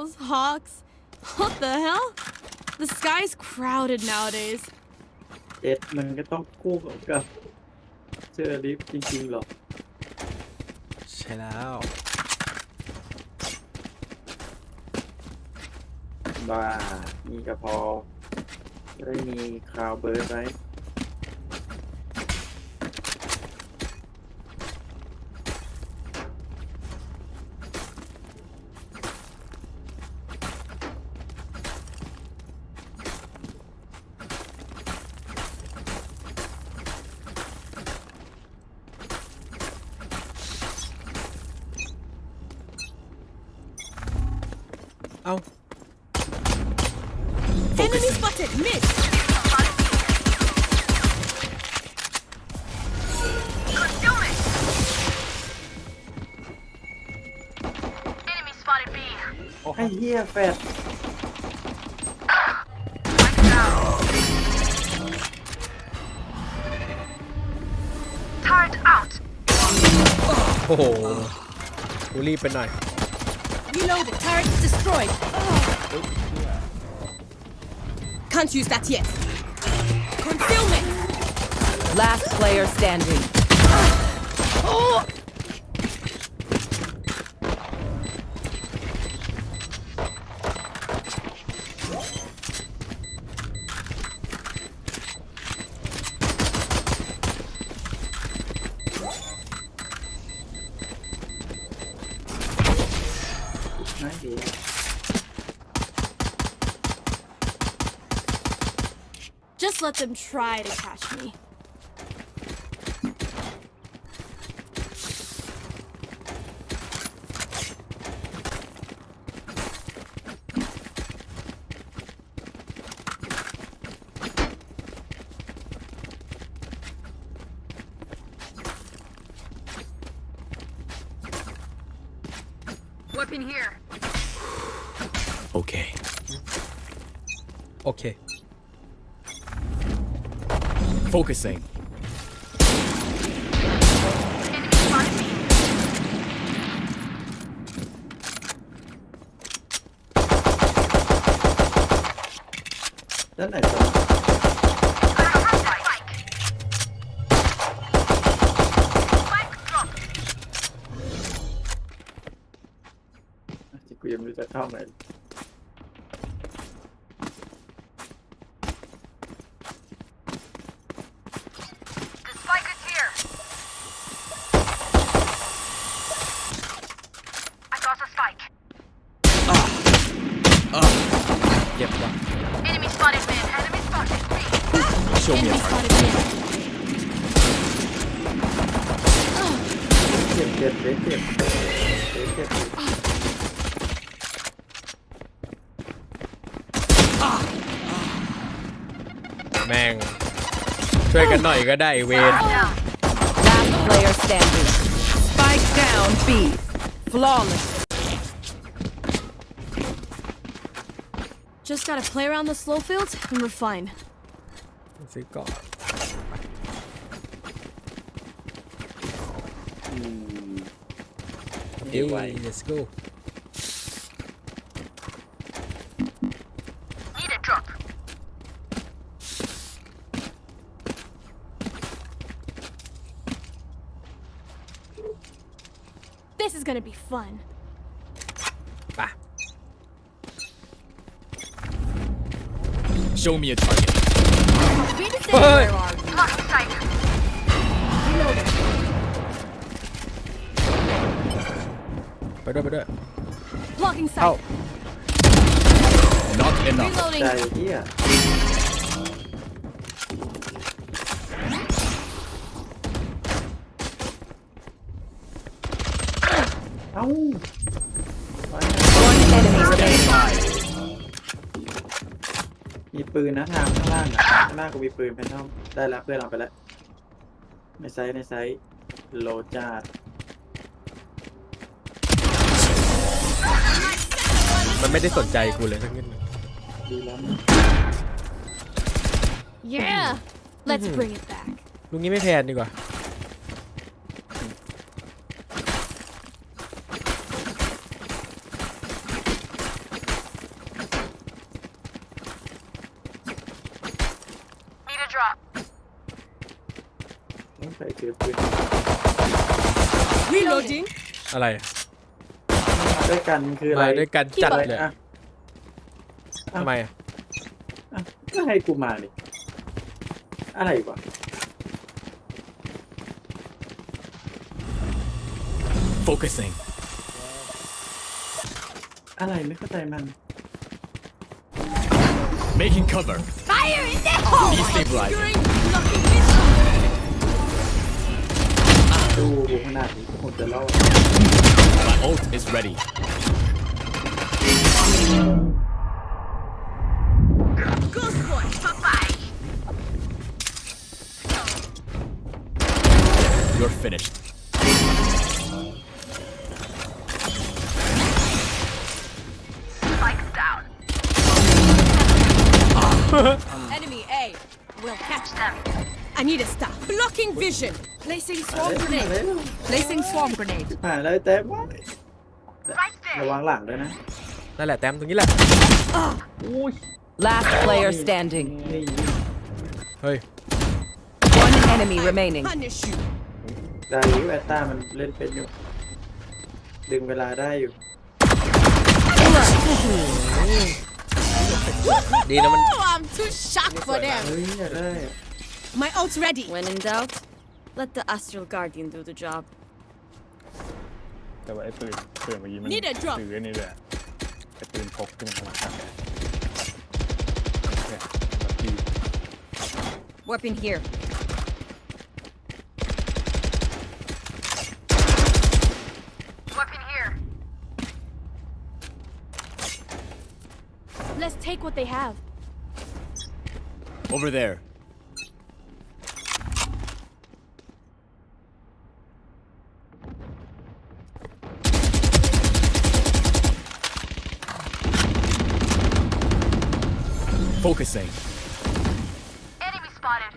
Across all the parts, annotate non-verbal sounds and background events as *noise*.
owls, hawks. What the hell? The sky's crowded nowadays. เจ็ดมันก็ต้องคู่กับเชอร์ลิฟจริงๆหรอใช่แล้วบ้ามีก็พอจะได้มีคราวเบิร์ดไว้ อ้เหี้ยแฟด Turret out. โอ้โหกูรีบไปหน่อย Reloaded. Turret destroyed. Can't use that yet. Concealment! Last player standing. Oh! Just let them try to catch me. focusing. That nice one. Quickly move that helmet. หน่อยก็ได้เวน Down. Last player standing. Spike down B. Flawless. Just gotta play around the slow field and we're fine. ซื้อก่อน อืม เอ้ย ไว let's go gonna be fun. ป่ะ show me a target Be the same. Hey. Where are you? Lock sight. Reloaded. ไปด้วยไปด้วย Blocking เอ้า sight. not enough ใจ Reloading. เหี้ย อ้าไปนะ One enemy remaining. มีปืนนะทางข้างล่างอะข้างล่างก็มีปืนแพนทอมได้แล้วเพื่อนเราไปแล้วในไซส์ในไซส์โลจาดมันไม่ได้สนใจกูเลยทั้งนั้นดีแล้ว Yeah. Let's bring it back. ลุงนี้ไม่แพนดีกว่า ใครถือปืน Reloading. อะไรมาด้วยกันคืออะไรมาด้วยกันจัดอะไรเลยอะทำไมอะอะก็ให้กูมาดิอะไรวะ Focusing. อะไรไม่เข้าใจมัน Making cover. Fire in the hole. Destabilizing. ดูดูขนาดนี้ผมจะเล่า My ult is ready. Ghost boy. Bye You're finished. Spike down. Enemy A. We'll catch them. I need a stop. Blocking vision. Placing มา swarm เลยมา grenade. เลย Placing swarm grenade. ผ่านเลยแต่ว่า Right there. ระวังหลังด้วยนะ นั่นแหละแต้มตรงนี้แหละ Last player standing. นี่เฮ้ย One enemy remaining. Punish you. ดาริวแอตตามันเล่นเป็นอยู่ ดึงเวลาได้อยู่ ดีนะมัน Oh, I'm too shocked for them. เฮ้ยอยากได้อะ My ult's ready. When in doubt, let the Astral Guardian do the job. แต่ว่าไอ้ปืนปืนเมื่อกี้มัน Need a drop ถือไอ้นี่เลยอะไอ้ปืนพกที่มันทำมาจากเนี่ยแบบที่ Weapon here. Weapon here. Let's take what they have. Over there. Focusing. Enemy spotted.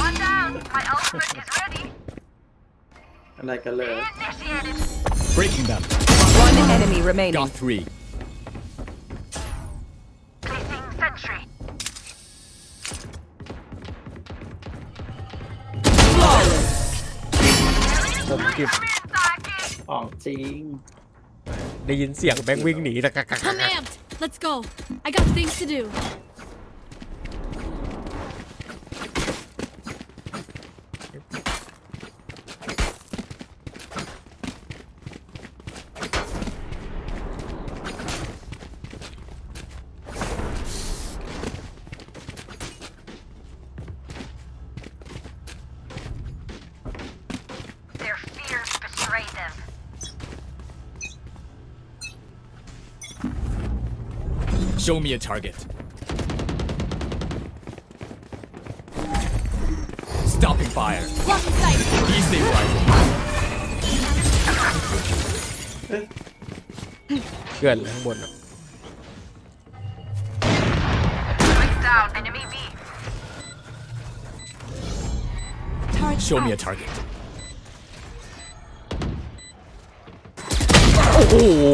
One down. My ultimate is ready. I like a little. Breaking them. One enemy remaining. Got three. Placing sentry. Oh, team. ได้ยินเสียงแบงวิ่งหนีตะกักกักกัก I'm amped. Let's go. I got things to do. Show me a target. Stopping fire. Blocking sight. Destabilizing. เกินเลยข้างบนอะ Spike down. Enemy B. Turret Show me a out. target. โอ้โห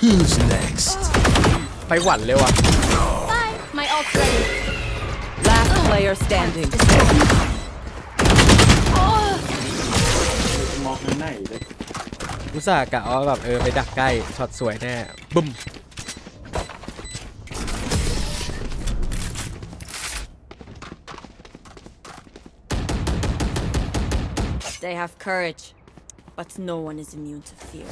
Who's next? ไปหวั่นเลยว่ะ Bye. My ult's ready. Last player standing. มองข้างในเลยอุตส่าห์กะว่าแบบเออไปดักใกล้ช็อตสวยแน่บึ้ม They have courage, but no one is immune to fear.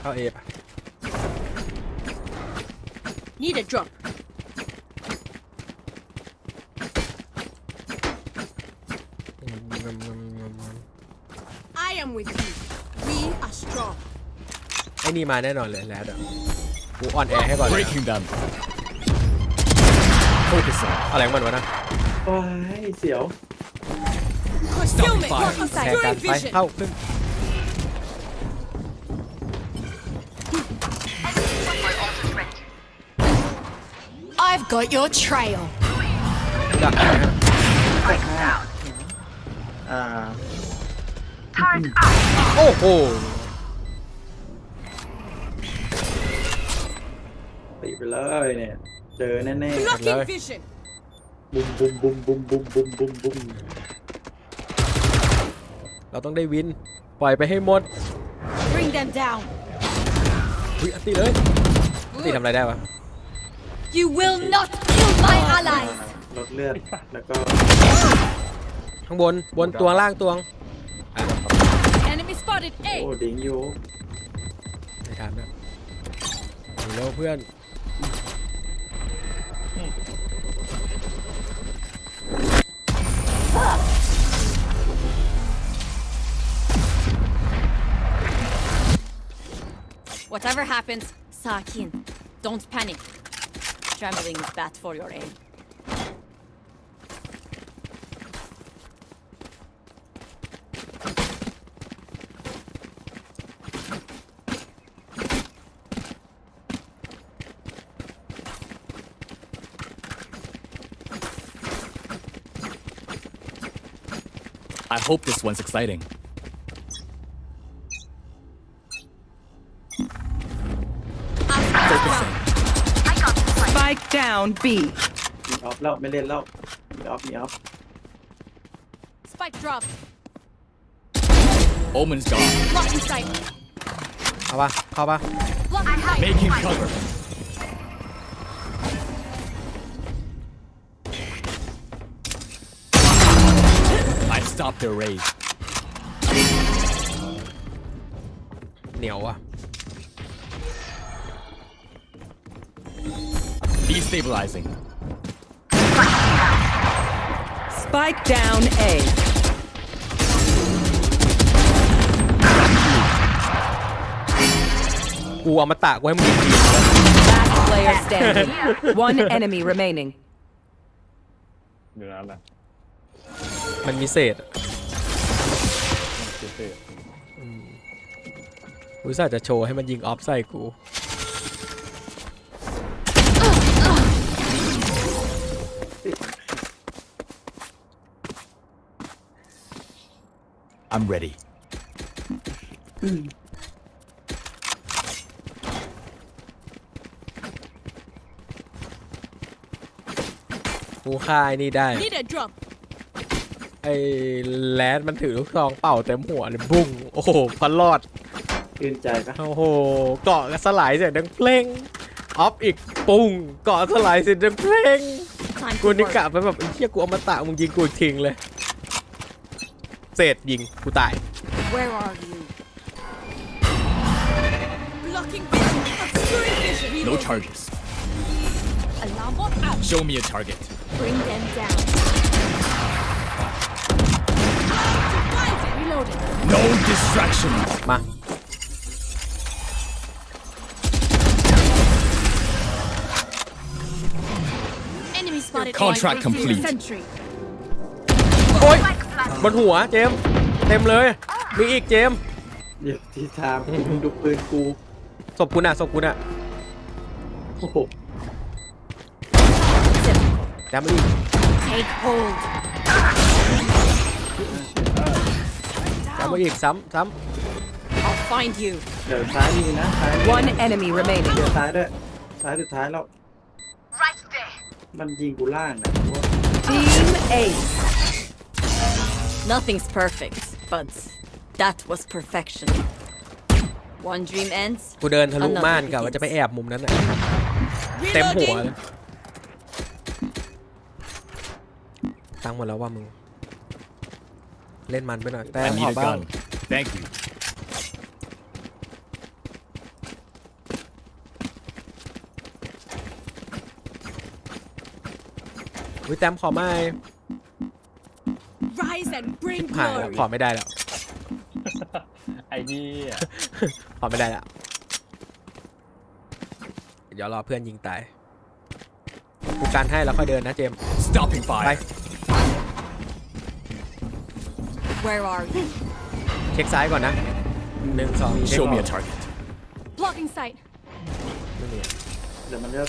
เข้าเอปะ Need a drop. I am with you. We are strong. ไอ้นี่มาแน่นอนเลยแล้วเดี๋ยว กูอ่อนแอให้ก่อนเลย Breaking them. Focusing. อะไรของมันวะนะว้ายเสียว Concealment. fire. Hang Obscuring กันไป vision. เข้าขึ้น My ult is ready. I've got your trail. ดักนะฮะ Spike down. อ่า Turret out. โอ้โห ติไปเลยเนี่ย เจอแน่ๆ Blocking Hello. vision. บุ้มบุ้มบุ้มบุ้มบุ้มบุ้มบุ้มบุ้มเราต้องได้วิน ปล่อยไปให้หมด Bring them down. อุ้ยอันตีเลยอันตีทำอะไรได้วะ You will not kill my allies. ลดเลือดแล้วก็ข้างบน บนตวงล่างตวง Enemy spotted โอ้ A. ดิงอยู่ไม่ทันนะหนีแล้วเพื่อน Whatever happens, Sakin, don't panic. Trembling is bad for your aim. I hope this one's exciting. Focusing. Spike down B. มีออฟแล้วไม่เล่นแล้วมีออฟมีออฟ Spike drop. Omen's gone. Blocking sight. เอาปะเข้าปะ Blocking sight. Making cover. stop their raid. เหนียวอะ Destabilizing. Spike down A. Last player standing. *laughs* One enemy remaining. มันมีเศษอะพิเศษกูสาจะโชว์ให้มันยิงออฟใส่กู I'm ready. กูฆ่าไอ้นี่ได้ Need a drop. ไอ้แรดมันถือลูกซองเป่าเต็มหัวเลยบุ้งโอ้โหพันรอดชื่นใจปะโอ้โหเกาะก็สลายเสียงดังเพลงออฟอีกปุ้งเกาะสลายเสียงดังเพลง Time กู to นี่ work. กะไปแบบไอ้เหี้ยกูเอามาตะมึงยิงกูอีกทิ้งเลยเศษยิงกูตาย Where are you? Blocking vision. Obscuring vision. No charges. Alarm bot out. Show me a target. Bring them down. Reloading. No distractions. มา Enemy spotted. Contract A. complete. Sentry. โอ๊ยบนหัวเจมส์เต็มเลย มีอีกเจมส์เดี๋ยวที่ทามมึงดูปืนกูศพกูน่ะศพกูน่ะโอ้โหแจมส์อีก Take hold. มส์อีกซ้ำซ้ I'll find you. เดี๋ยวซ้ายมีนะซ้ายมี One enemy remaining. เดี๋ยวซ้ายด้วยซ้ายสุดท้ายแล้ว Right there. มันยิงกูล่างนะ Team Ace. Nothing's perfect, but that was perfection. One dream ends. ำกูเดินทะลุ Another ม่านกะว่าจะไปแอบมุมนั้นน่ะเต็มหัว Reloading. เลยตั้งหมดแล้วว่ามึง เล่นมันไปหน่อย แต่ I ข need อ a บ้าง gun. Thank you. วิแต้มขอไม่ Rise and bring หายแล้ว glory. ขอไม่ได้แล้ว ไอ้นี่ขอไม่ได้แล้ว เดี๋ยวรอเพื่อนยิงตาย กูการให้แล้วค่อยเดินนะเจมส์ Stopping ไป fire. Where are you? เช็คซ้ายก่อนนะหนึ่งสองเช็ค Show ก่ me อ a น target. Blocking sight. ไม่มีเดี๋ยวมันจะ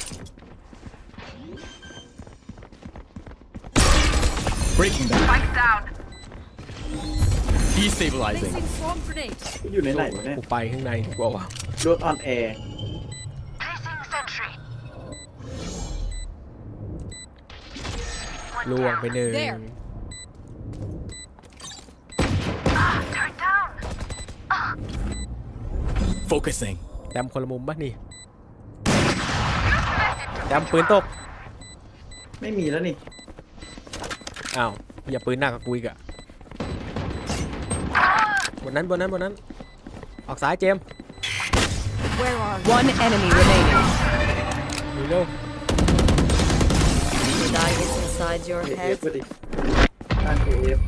Breaking them. Spike down. Destabilizing. Placing swarm grenade. กูอยู่ในไหนวะเนี่ยกูไปข้างในดีกว่าว่ะรถออนแอร์ Placing sentry. ล่วงไปหนึ่ง There. Focusing. แต้มคนละมุมปะนี่แต้มปืนตก ไม่มีแล้วนี่ อ้าว อย่าปืนหนักกับกูอีกอะบนนั้นบนนั้นบนนั้น ออกซ้ายเจมส์ Where are One enemy remaining. เร็ว Did I get inside your เอ head? ฟดิตั้งเอฟ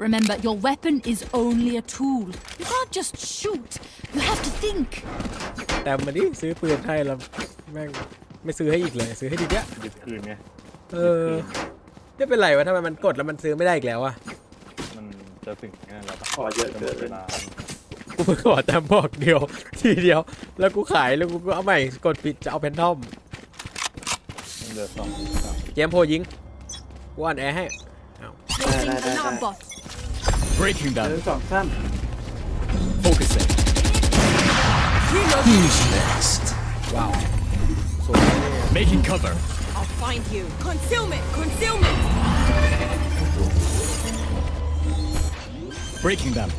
Remember, your weapon is only a tool. You can't just shoot. You have to think. ๆแต่มาดิซื้อปืนให้แล้วแม่งไม่ซื้อให้อีกเลย ซื้อให้ดีเนี้ยยึดคืนไงเออไม่เป็นไรวะทำไมมันกดแล้วมันซื้อไม่ได้อีกแล้วอะมันจะถึงนั่นแล้วปะขอเยอะจะหมเกิดนเวลากูไปขอแต่บอกเดียว ทีเดียว แล้วกูขายแล้วกูก็เอาใหม่กดปิดจะเอาแพนทอมมันเหลือสองสามเจมส์โพยิงกูอ่านแอร์ให้ Placing da, da, alarm da. bot. Breaking หนึ่ them. งสองสาม Focusing. ว้าวสวยเนี่ย Making cover. I'll find you. Concealment! Concealment! Breaking them.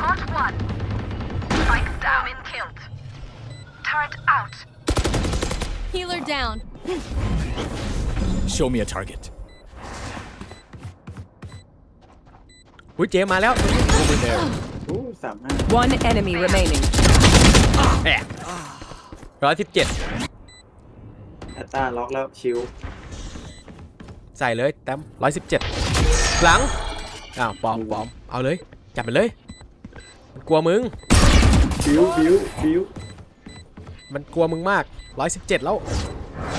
Caught one. Spike down and killed. Turret out. Healer down. Show me a target. อุ้ยเจมมาแล้วอู้สามห้า One enemy remaining. แอะร้อยสิบเจ็ดแอตตาล็อกแล้วชิวใส่เลยแต้มร้อยสิบเจ็ดหลังอ้าวปลอมปลอมเอาเลย จับมันเลยมันกลัวมึง บิวบิวบิวมันกลัวมึงมากร้อยสิบเจ็ดแล้ว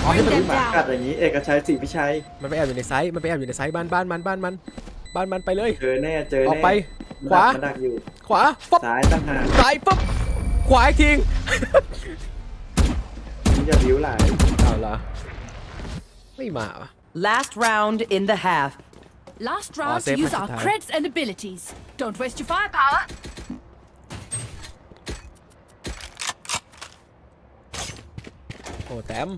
เอให้มันมีหมากัดอย่างนี้ เอกชัยศรีพิชัย มันไปแอบอยู่ในไซส์มันไปแอบอยู่ในไซส์บ้านบ้านมันบ้านมัน บ้านมันไปเลย เจอแน่เจอออกแน่ไปมันขวาดักมันดักอยู่ ขวาปั๊บซ้ายตั้งหากซ้ายปั๊บขวาอีกทีมึงจะบิวหลายเอาละไม่มาวะ Last round in the half. Last round to save use my our time. creds and abilities. Don't waste your fire. Power. โอ้แต้ม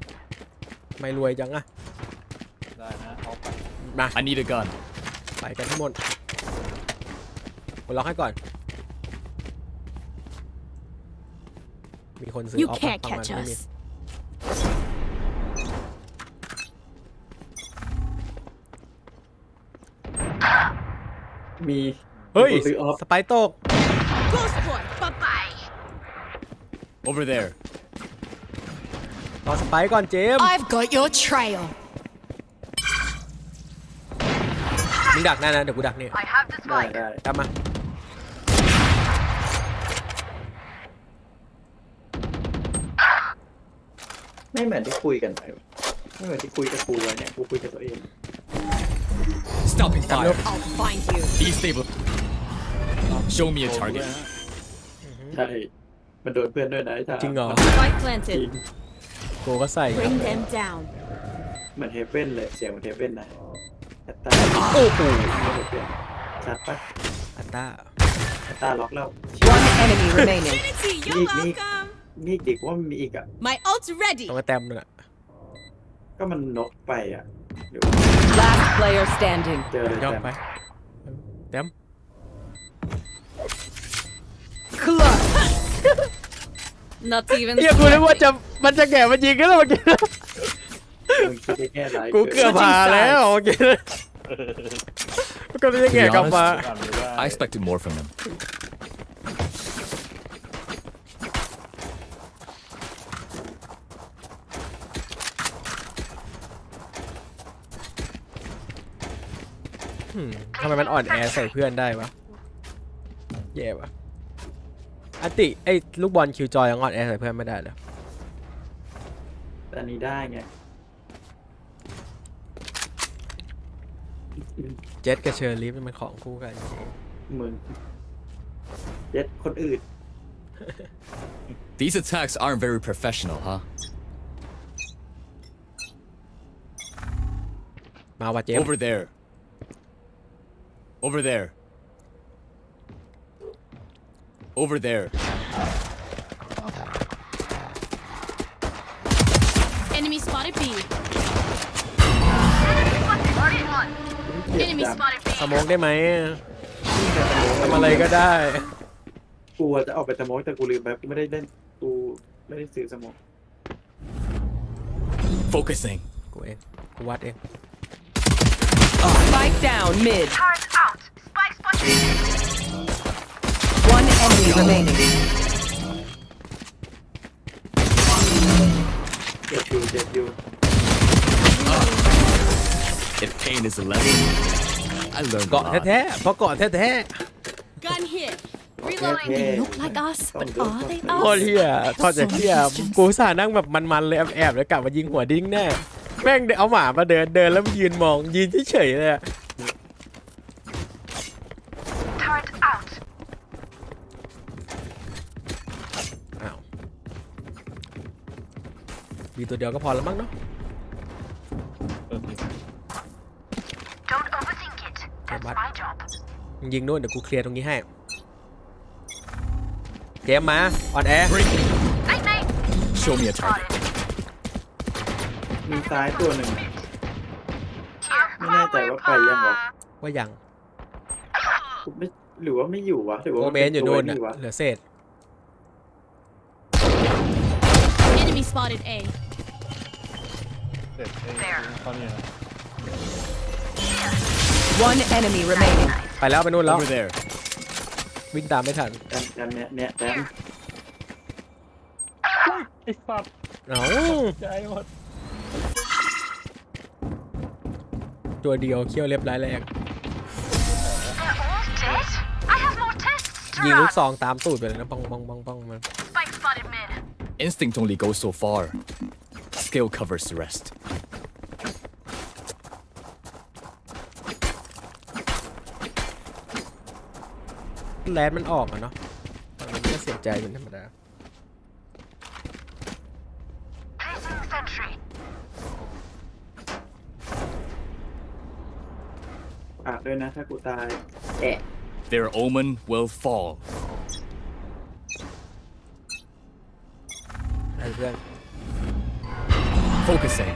ไม่รวยจังอะได้นะเอาไปมา I need a gun. ไปกันทั้งหมดกดล็อกให้ก่อน มีคนซื้อ You ออฟ can't ประมาณ catch ไม่มี us. มี เฮ้ย มีคนซื้อออฟ สไปร์ตก Ghost boy. Bye bye. Over there. รอสไปร์ก่อนเจมส์ I've got your trail. มึง ดักหน้านะ เดี๋ยวกูดักนี่ I have the ได้ spike. ได้ตามมา ไม่เหมือนที่คุยกันไปวะไม่เหมือนที่คุยกับกูไว้เนี่ยกูคุยกับตัวเอง Stopping fire. I'll find you. Destable. Show me a โดนด้วย target. นะใช่ มันโดนเพื่อนด้วยนะไอ้ท่าจริงเหรอ Spike จริ planted. งกูก็ใส่ Bring them down. เหมือนเฮเว่นเลยเสียงเหมือนเฮเว่นนะแอตตาโอ้โหชัดปะอันต้าแอตตาล็อกแล้ว One enemy remaining. Trinity, you're Meek, meek. welcome. มีอีกดิว่ามันมีอีกอะ My ult's ready. ต้องมาแต้มนึงอะก็มันนกไปอะเดี๋ยว Last player standing. เจอเลยย่องแต่ไปแต้ม Clutch. Not even. เฮียกูนึกว่าจะมันจะแก่มันยิงกันแล้วเมื่อกี้ มึงคิดได้แค่ไหนกูเกือบพาแล้วเมื่อกี้ก็ไม่ได้แก่กลับมาอ่านไม่ได้ I expected more from him. อืมทำไมมันอ่อนแอใส่เพื่อนได้วะแย่วะอันติไอ้ลูกบอลคิวจอยยังอ่อนแอใส่เพื่อนไม่ได้เลย แต่อันนี้ได้ไง เจ็ตกับเชอร์ลีฟมันของคู่กัน มึงเย็ดคนอื่น *laughs* These attacks aren't very professional, huh? มาว่ะเจมส์ Over there. Over there. Over there. Enemy spotted B. Enemy Enemy spotted one. Enemy เกลียดจัง spotted B. สโมกได้ไหมทำอะไรก็ได้ กูจะออกไปสโมกแต่กูลืมไปกูไม่ได้เล่นกูไม่ได้ซื้อสโมก Focusing. กูเองกูวัดเอง Spike down mid. Turret out. Spike spotted. One enemy remaining. เจ็บอยู่เจ็บอยู่ If pain is a lesson, I learned a เกาะ lot. แท้ๆเพราะเกาะแท้ Gun here. แค่แค่ Look like us, but are they ๆโคตร us? เฮียทอดจากเฮียกูอุตสาห์นั่งแบบมันๆเลยแอบๆแล้วกลับมายิงหัวดิ้งแน่แม่งเอาหมามาเดินเดินแล้วมันยืนมองยืนเฉยๆเลยอะ Turret out. อ้าวมีตัวเดียวก็พอแล้วมั้งเนาะ เออ Don't overthink it. That's what? my job. ยิงนู่นเดี๋ยวกูเคลียร์ตรงนี้ให้เกมมาออนแอร์ Break. Night night. Show me a target. Spotted. มีซ้ายตัวหนึ่ง Here. ไม่แน่ใจว่าไปยังวะว่ายังกูไม่หรือว่าไม่อยู่วะหรือว่าโอเมนอยู่นู่นเป็น่ะตัววะเหลือเศษ Enemy spotted A. เด็ดไอ้ตอนนี้นะ One enemy remaining. ไปแล้วไปนู่นแล้ว Over there. วิ่งตามไม่ทันแจมแจมเนี่ยเนี่ยแจมไอ้สัตว์เอ้าใจหมดตัวเดียวเคี้ยวเรียบร้อยแรก They're all dead. I have more tests to ยิงลูก run. ซองตามตูดไปเลยนะปองปองปองปองมัน Spike spotted mid. Instinct only goes so far. Skill covers the rest. แลนด์มันออกอะเนาะมันก็เสียใจเป็นธรรมดา Placing sentry. ฝากด้วยนะถ้ากูตาย Their omen will fall. ไอ้เพื่อน Focusing.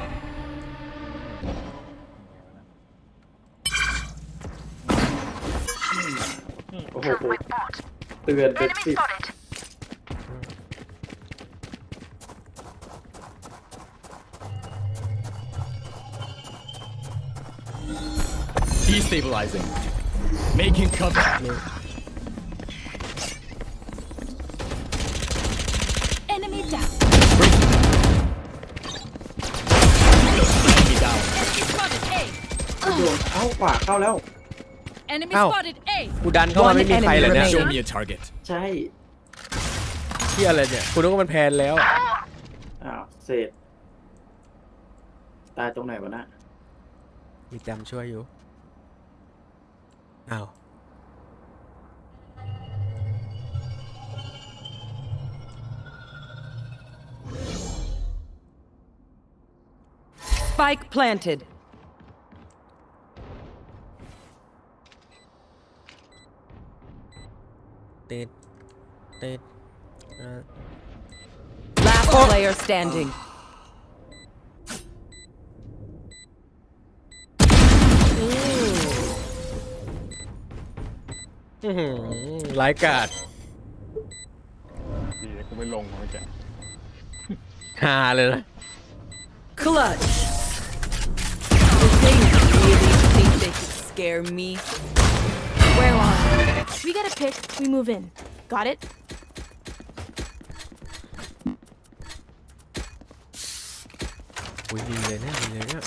เตือนเป็น Enemy สิบ spotted. Destabilizing. Making cover. Enemy down. Enemy down. Enemy spotted A. โดนเอ้าขวาเข้าแล้ว Enemy Ow. spotted A. กูดันเข้ามาไม่มีใครเลยเนี่ย Show me a target. ใช่เที่ยอะไรเนี่ยกูนึกว่ามันแพนแล้ว อ้าวเศษตายตรงไหนวะนะมีจำช่วยอยู่ อ้าว Spike planted. ติดติดเอ่อ Last player standing. อื้อหือไร้ายกาด ดีนะกูไม่ลงเมื่อกี้ ฮาเลยนะ Clutch. Did they really think they could scare me? Where are we? We get a pick, we move in. Got it? อุ้ยดีเลยเนี่ยดีเลยเนี่ย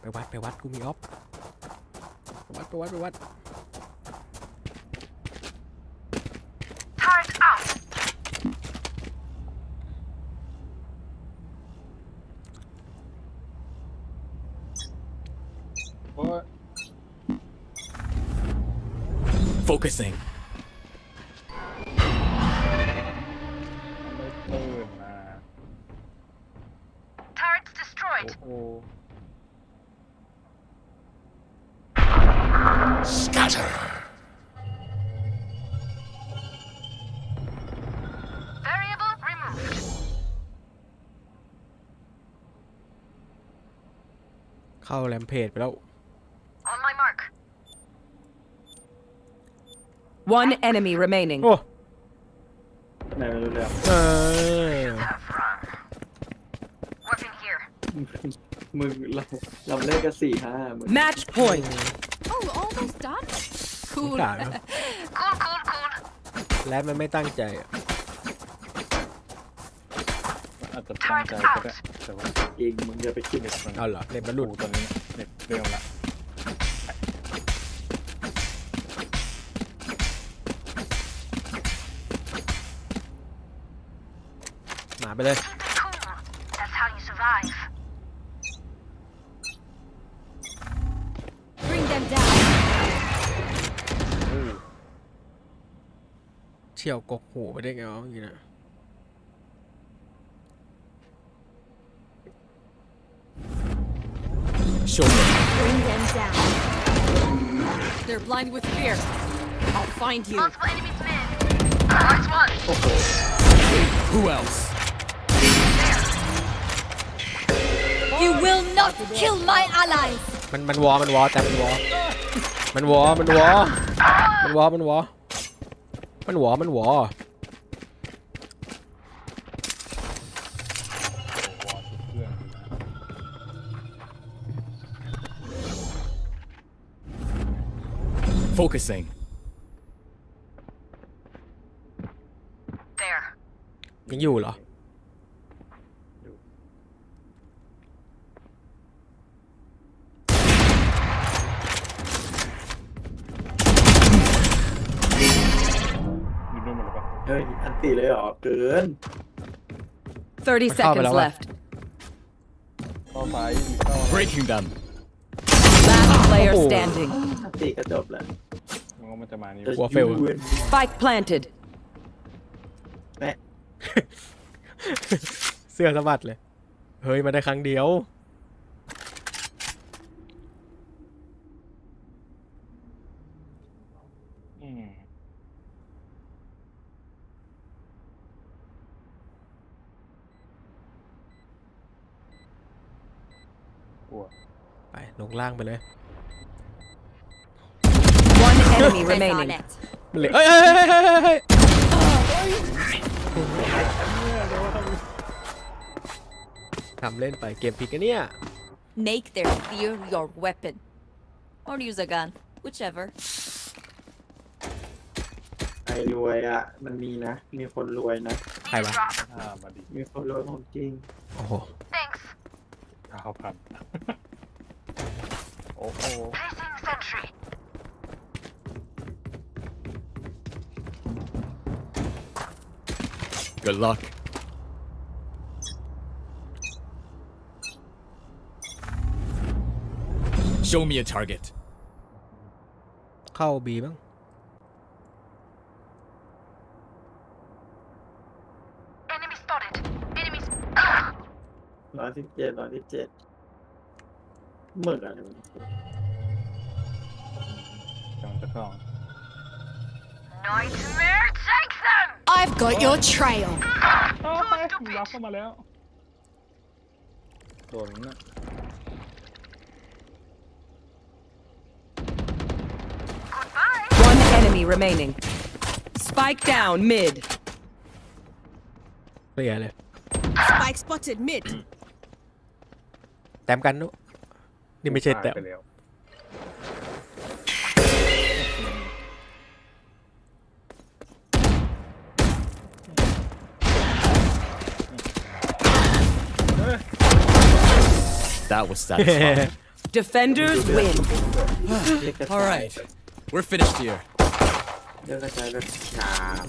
ไปวัดไปวัดกูมีออฟไปวัดไปวัดไปวัด Focusing. ไม่ตื่นมา Turrets โอ้ destroyed. โห Variable removed. เข้าแรมเพจไปแล้ว One enemy remaining. โอ้ไหนไม่รู้เรื่องเออ Weapon here. มึงเราเราเล่นกันสี่ห้ามึง Match point. Oh, almost done. สงสารวะ Cool, cool, cool. แรดมันไม่ตั้งใจอะอาจจะตั้งใจก็ได้แต่ว่าเองมึงจะไปคิดเน็ตมันเอาเหรอเน็ตมันหลุดตอนนี้เน็ตเร็วละ หมาไปเลย Keep it cool. That's how you survive. Bring them down. เชี่ยวกกหูไปได้ไงวะเมื่อกี้นะ Show me. Bring them down. They're blind with fear. I'll find you. Multiple enemies mid. Nice one. Who else? You will not kill my allies. มันมันวอมันวอแต่มันวอมันวอมันวอมันวอมันวอมันวอมันวอ วอลสุดเครื่อง Focusing. There. ยังอยู่เหรอ ตีเลยเหรอ เกิน 30มันเข้าไป seconds แล้วอะ left. เข้าซ้ายมีเข้า Breaking them. Last player Oh. standing. อันตีก็จบแล้วมันก็มันจะมานี่จะหัวเฟลยูเว้น Spike planted. แม่เสื้อสะบัดเลย เฮ้ย มาได้ครั้งเดียว อืมกลัว ไป ลงล่างไปเลย One enemy They're remaining. on it. มันเลยเอ้ยเอ้ยเอ้ยเอ้ยเอ้ยเอ้ยทำเล่นไปเกมพลิกกันเนี่ย Make their fear your weapon. Or use a gun. Whichever. ไอ้รวยอะ มันมีนะ มีคนรวยนะ ใครวะอ่ามาดิมีคนรวยของจริง โอ้โห Thanks. เก้าพัน โอ้โห Placing sentry. Good luck. Show me a target. เข้าบีบ้าง Enemy spotted. Enemies. ร้อยสิบเจ็ดร้อยสิบเจ็ด หมึกอะไรวะ กำลังจะเข้า Nightmare, take them. I've got your trail. อ้าวรับเข้ามาแล้ว โดนนะ Goodbye. One enemy remaining. Spike down mid. เคลียร์เลย Spike spotted mid. แต้มกันนุ นี่ไม่ใช่แต้ม ไปแล้ว That was satisfying. *laughs* Defenders win. *laughs* เรียกกระ All จาย right. We're finished here. เรียกกระจายแบบชาม